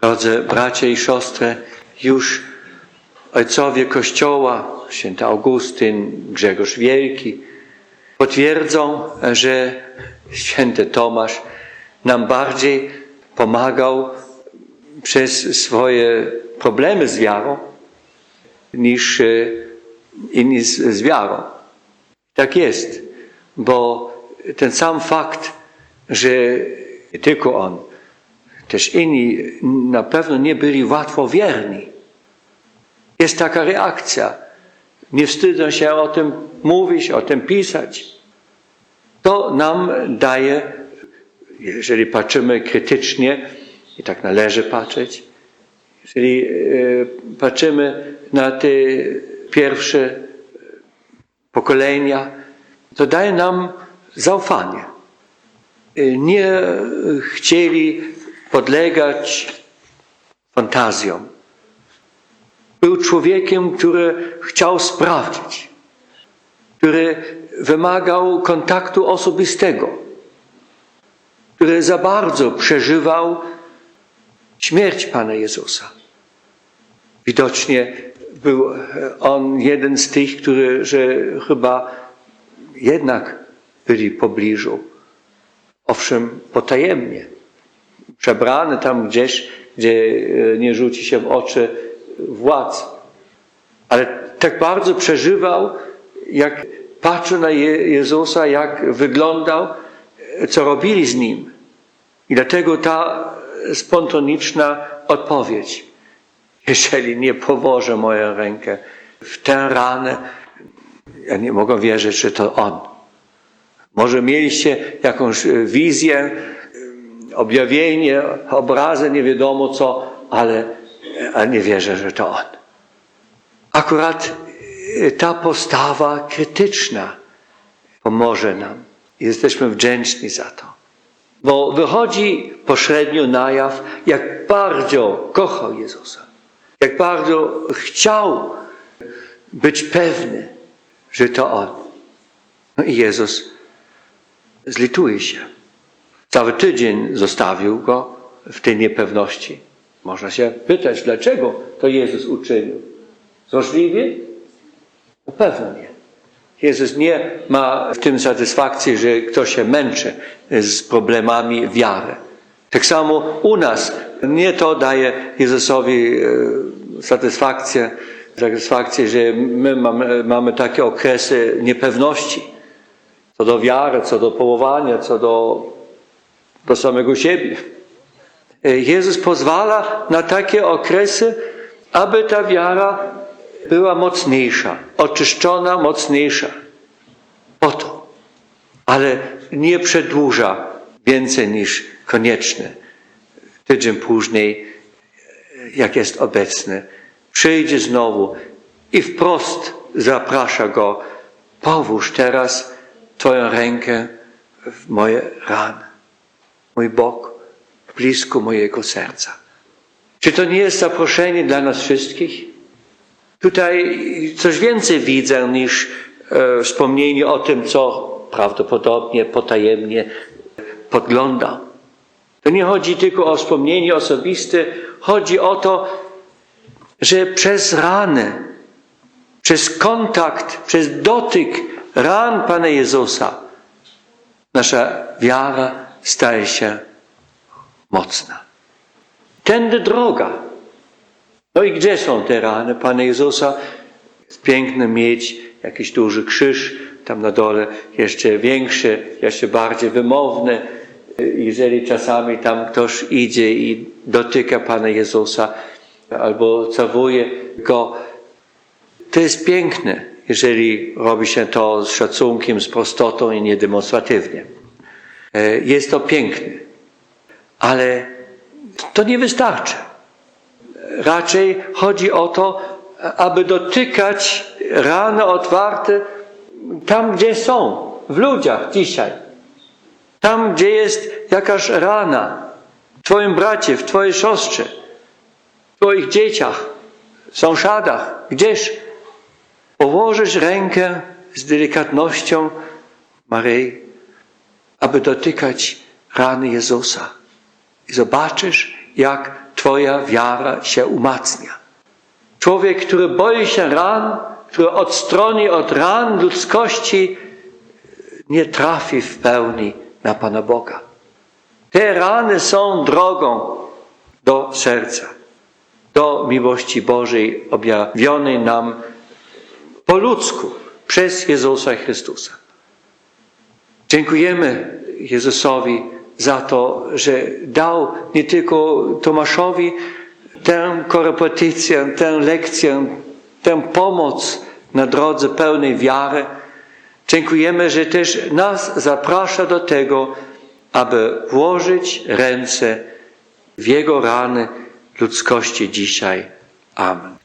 Drodzy bracia i siostry, już ojcowie Kościoła, święty Augustyn, Grzegorz Wielki, potwierdzą, że święty Tomasz nam bardziej pomagał przez swoje problemy z wiarą, niż e, inni z, z wiarą. Tak jest, bo ten sam fakt, że tylko on, też inni na pewno nie byli łatwo wierni. Jest taka reakcja. Nie wstydzą się o tym mówić, o tym pisać. To nam daje, jeżeli patrzymy krytycznie, i tak należy patrzeć, jeżeli e, patrzymy na te pierwsze pokolenia, to daje nam zaufanie. E, Nie chcieli podlegać fantazjom. Był człowiekiem, który chciał sprawdzić, który wymagał kontaktu osobistego, który za bardzo przeżywał śmierć Pana Jezusa. Widocznie był on jeden z tych, którzy że chyba jednak byli w pobliżu. Owszem, potajemnie. Przebrany tam gdzieś, gdzie nie rzuci się w oczy władz. Ale tak bardzo przeżywał, jak patrzył na Jezusa, jak wyglądał, co robili z nim. I dlatego ta spontaniczna odpowiedź. Jeżeli nie położę moją rękę w tę ranę, ja nie mogę wierzyć, że to On. Może mieliście jakąś wizję, objawienie, obrazy, nie wiadomo co, ale, ale nie wierzę, że to On. Akurat ta postawa krytyczna pomoże nam. Jesteśmy wdzięczni za to. Bo wychodzi pośrednio na jaw, jak bardzo kochał Jezusa, jak bardzo chciał być pewny, że to On. No i Jezus zlituje się. Cały tydzień zostawił go w tej niepewności. Można się pytać, dlaczego to Jezus uczynił. Złośliwie? Na pewno nie. Jezus nie ma w tym satysfakcji, że ktoś się męczy z problemami wiary. Tak samo u nas nie to daje Jezusowi satysfakcję, satysfakcję że my mamy, mamy takie okresy niepewności co do wiary, co do połowania, co do, do samego siebie. Jezus pozwala na takie okresy, aby ta wiara była mocniejsza, oczyszczona, mocniejsza. Po to. Ale nie przedłuża więcej niż konieczne. Tydzień później, jak jest obecny, przyjdzie znowu i wprost zaprasza go, połóż teraz Twoją rękę w moje rany, mój bok, blisko mojego serca. Czy to nie jest zaproszenie dla nas wszystkich? Tutaj coś więcej widzę niż e, wspomnienie o tym, co prawdopodobnie potajemnie podgląda. To nie chodzi tylko o wspomnienie osobiste, chodzi o to, że przez ranę, przez kontakt, przez dotyk ran Pana Jezusa, nasza wiara staje się mocna. Tędy droga. No i gdzie są te rany Pana Jezusa? Jest piękne mieć jakiś duży krzyż, tam na dole jeszcze większy, jeszcze bardziej wymowny. Jeżeli czasami tam ktoś idzie i dotyka Pana Jezusa albo całuje Go, to jest piękne, jeżeli robi się to z szacunkiem, z prostotą i niedemonstratywnie. Jest to piękne, ale to nie wystarczy. Raczej chodzi o to, aby dotykać rany otwarte tam, gdzie są, w ludziach dzisiaj. Tam, gdzie jest jakaś rana, w Twoim bracie, w Twojej siostrze, w Twoich dzieciach, sąsiadach, gdzieś położysz rękę z delikatnością Maryi, aby dotykać rany Jezusa. I zobaczysz, jak Twoja wiara się umacnia. Człowiek, który boi się ran, który odstroni od ran ludzkości, nie trafi w pełni na Pana Boga. Te rany są drogą do serca, do miłości Bożej objawionej nam po ludzku przez Jezusa Chrystusa. Dziękujemy Jezusowi za to, że dał nie tylko Tomaszowi tę korepetycję, tę lekcję, tę pomoc na drodze pełnej wiary. Dziękujemy, że też nas zaprasza do tego, aby włożyć ręce w Jego rany ludzkości dzisiaj. Amen.